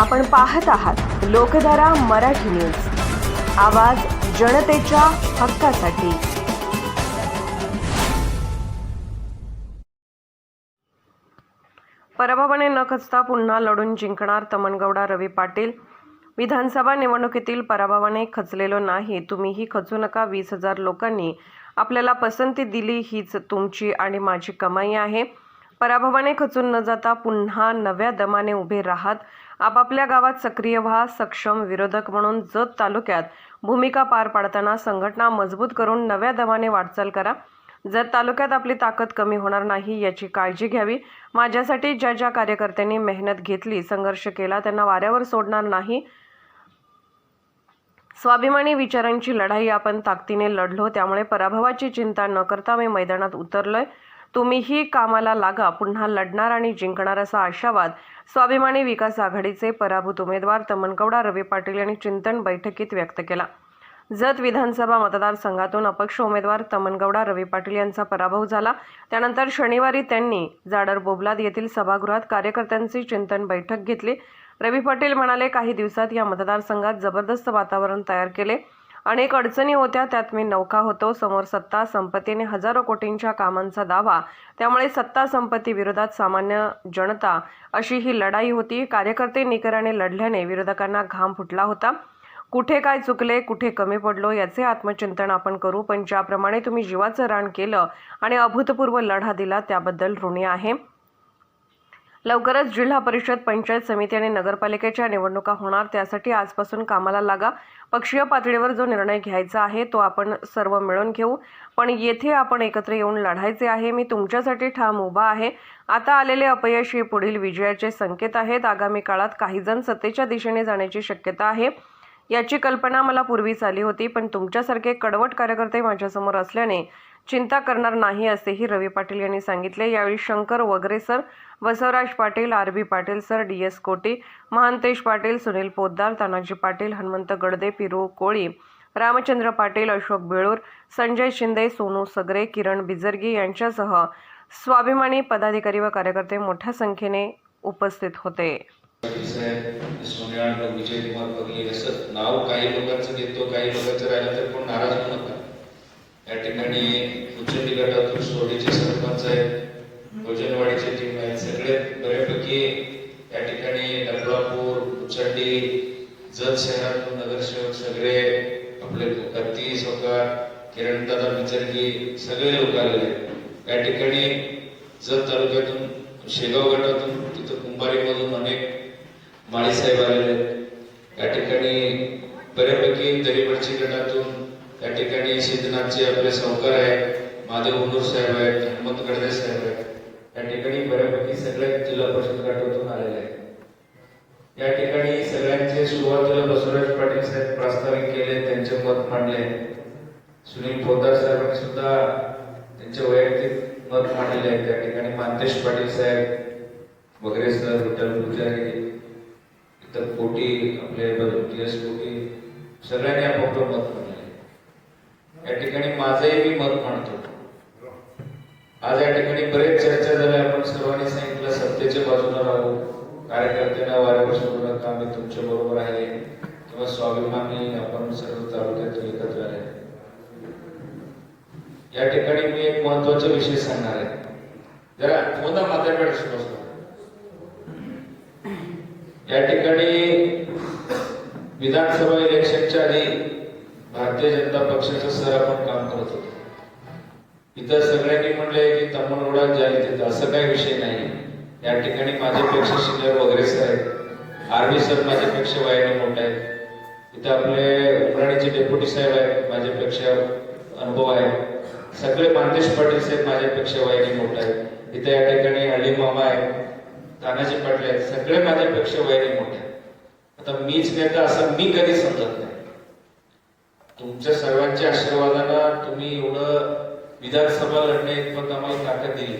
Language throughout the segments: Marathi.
आपण पाहत आहात लोकधारा मराठी न्यूज. आवाज जनतेच्या हक्कासाठी. पराभवाने न खचता पुन्हा लढून जिंकणार तमनगौडा रवी पाटील. विधानसभा निवडणुकीतील पराभवाने खचलेलो नाही तुम्हीही खचू नका. वीस हजार लोकांनी आपल्याला पसंती दिली हीच तुमची आणि माझी कमाई आहे. पराभवाने खचून न जाता पुन्हा नव्या दमाने उभे राहत आपापल्या गावात सक्रिय व्हा सक्षम विरोधक म्हणून जत तालुक्यात भूमिका पार पाडताना संघटना मजबूत करून नव्या दमाने वाटचाल करा. जत तालुक्यात आपली ताकद कमी होणार नाही याची काळजी घ्यावी. माझ्यासाठी ज्या ज्या कार्यकर्त्यांनी मेहनत घेतली संघर्ष केला त्यांना वाऱ्यावर सोडणार नाही. स्वाभिमानी विचारांची लढाई आपण ताकदीने लढलो त्यामुळे पराभवाची चिंता न करता मी मैदानात उतरलोय. तुम्हीही कामाला लागा पुन्हा लढणार आणि जिंकणार असा आशावाद स्वाभिमानी विकास आघाडीचे पराभूत उमेदवार तमनकवडा रवी पाटील यांनी चिंतन बैठकीत व्यक्त केला. जत विधानसभा मतदारसंघातून अपक्ष उमेदवार तमनगौडा रवी पाटील यांचा पराभव झाला. त्यानंतर शनिवारी त्यांनी जाडर बोबलाद येथील सभागृहात कार्यकर्त्यांची चिंतन बैठक घेतली. रवी पाटील म्हणाले काही दिवसात या मतदारसंघात जबरदस्त वातावरण तयार केले. अनेक अडचणी होत्या त्यात मी नौका होतो समोर सत्ता संपत्तीने हजारो कोटींच्या कामांचा दावा. त्यामुळे सत्ता संपत्ती विरोधात सामान्य जनता अशी ही लढाई होती. कार्यकर्ते निकराने लढल्याने विरोधकांना घाम फुटला होता. कुठे काय चुकले कुठे कमी पडलो याचे आत्मचिंतन आपण करू पण ज्याप्रमाणे तुम्ही जीवाचं रान केलं आणि अभूतपूर्व लढा दिला त्याबद्दल ऋणी आहे. लवकरच जिल्हा परिषद पंचायत समिती आणि नगरपालिकेच्या निवडणुका होणार. त्यासाठी आजपासून कामाला लागा. पक्षीय पातळीवर जो निर्णय घ्यायचा आहे तो आपण सर्व मिळून घेऊ. पण येथे आपण एकत्र येऊन लढायचे आहे. मी तुमच्यासाठी ठाम उभा आहे. आता आलेले अपयश हे पुढील विजयाचे संकेत आहेत. आगामी काळात काही जण सत्तेच्या दिशेने जाण्याची शक्यता आहे. याची कल्पना मला पूर्वीच आली होती पण तुमच्यासारखे कडवट कार्यकर्ते माझ्यासमोर असल्याने चिंता करणार नाही असेही रवी पाटील यांनी सांगितले. यावेळी Shankar Wagare sir Basavaraj Patil R B Patil sir D S Koti Mahantesh Patil Sunil Poddar Tanaji Patil Hanumant Gadade पिरू कोळी रामचंद्र पाटील अशोक बेळूर संजय शिंदे सोनू सगरे किरण बिजर्गी यांच्यासह स्वाभिमानी पदाधिकारी व कार्यकर्ते मोठ्या संख्येने उपस्थित होते. सोनिया विजय कुमार नाव काही लोकांचं घेतो काही लोकांचं राहिलं तर कोण नाराज होऊ नका या ठिकाणी उचंडी गटातून सोडीचे सरपंच आहेत भोजनवाडीचे टीम आहेत सगळे बऱ्यापैकी या ठिकाणी डबलापूर उच्चंडी जत शहरातून नगरसेवक सगळे आपले कत्ती सोकार किरणदादा बिचरगी सगळे लोक आलेले आहेत. या ठिकाणी जत तालुक्यातून शेगाव गटातून तिथं कुंभारीमधून अनेक माळीसाहेब आलेले आहेत. या ठिकाणी बऱ्यापैकी दरीबडची गटातून त्या ठिकाणी सिद्धनाथचे आपले सावकार आहेत महादेव हुनूर साहेब आहेत हनुमंत गडदे साहेब आहेत. त्या ठिकाणी बऱ्यापैकी सगळे जिल्हा परिषद गटातून आलेले आहेत. या ठिकाणी सगळ्यांचे सुरुवातीला बसवराज पाटील साहेब प्रास्ताविक केले त्यांचे मत मांडले. सुनील पोदार साहेबांनी सुद्धा त्यांचे वैयक्तिक मत मांडलेले आहे त्या ठिकाणी मानतेश पाटील साहेब वगैरे सर विठ्ठल पुजारी इतर कोटी आपले टी एस कोटी सगळ्यांनी आपापलं मत मांडले. या ठिकाणी माझंही मी मत मांडतो आज या ठिकाणी बरेच चर्चा झाल्या आपण सर्वांनी सांगितलं सत्तेच्या बाजूला राहू. कार्यकर्त्यांना वाऱ्यावर सोडू नका आम्ही तुमच्या बरोबर आहे. किंवा स्वाभिमानी आपण सर्व तालुक्यातून एकत्र आहे या ठिकाणी मी एक महत्त्वाचा विषय सांगणार आहे. जरा पुन्हा माझ्याकडे समजतो या ठिकाणी विधानसभा इलेक्शनच्या आधी भारतीय जनता पक्षाचं सर आपण काम करत होतो. इथं सगळ्यांनी म्हणले की तमनगोडा जाईल तिथं असं काही विषय नाही या ठिकाणी माझ्यापेक्षा सिनियर वगैरे सर आहेत. आर्मी सर माझ्यापेक्षा वयाने मोठा आहे इथं आपले उमराणीचे डेप्युटी साहेब आहेत माझ्यापेक्षा अनुभव आहे सगळे मानदेश पाटील साहेब माझ्यापेक्षा वयाने मोठा आहेत. इथं या ठिकाणी अली मामा आहेत तानाजी पाटील आहेत. सगळे माझ्यापेक्षा वयाने मोठे आहेत. आता मीच नेता असं मी कधी समजत नाही. तुमच्या सर्वांच्या आशीर्वादानं तुम्ही एवढं विधानसभा लढणे इतपत आम्हाला ताकद दिली.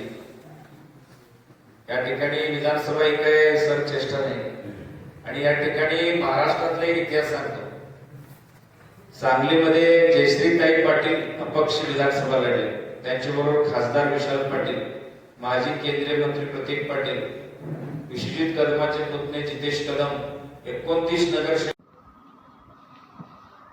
या ठिकाणी विधानसभा ही काही सर चेष्टा नाही. आणि या ठिकाणी महाराष्ट्रातला इतिहास सांगतो. सांगलीमध्ये जयश्रीताई पाटील अपक्ष विधानसभा लढले. त्यांच्याबरोबर खासदार विशाल पाटील माजी केंद्रीय मंत्री प्रतीक पाटील विश्वजित कदमाचे पुतणे जितेश कदम एकोणतीस नगरसेवक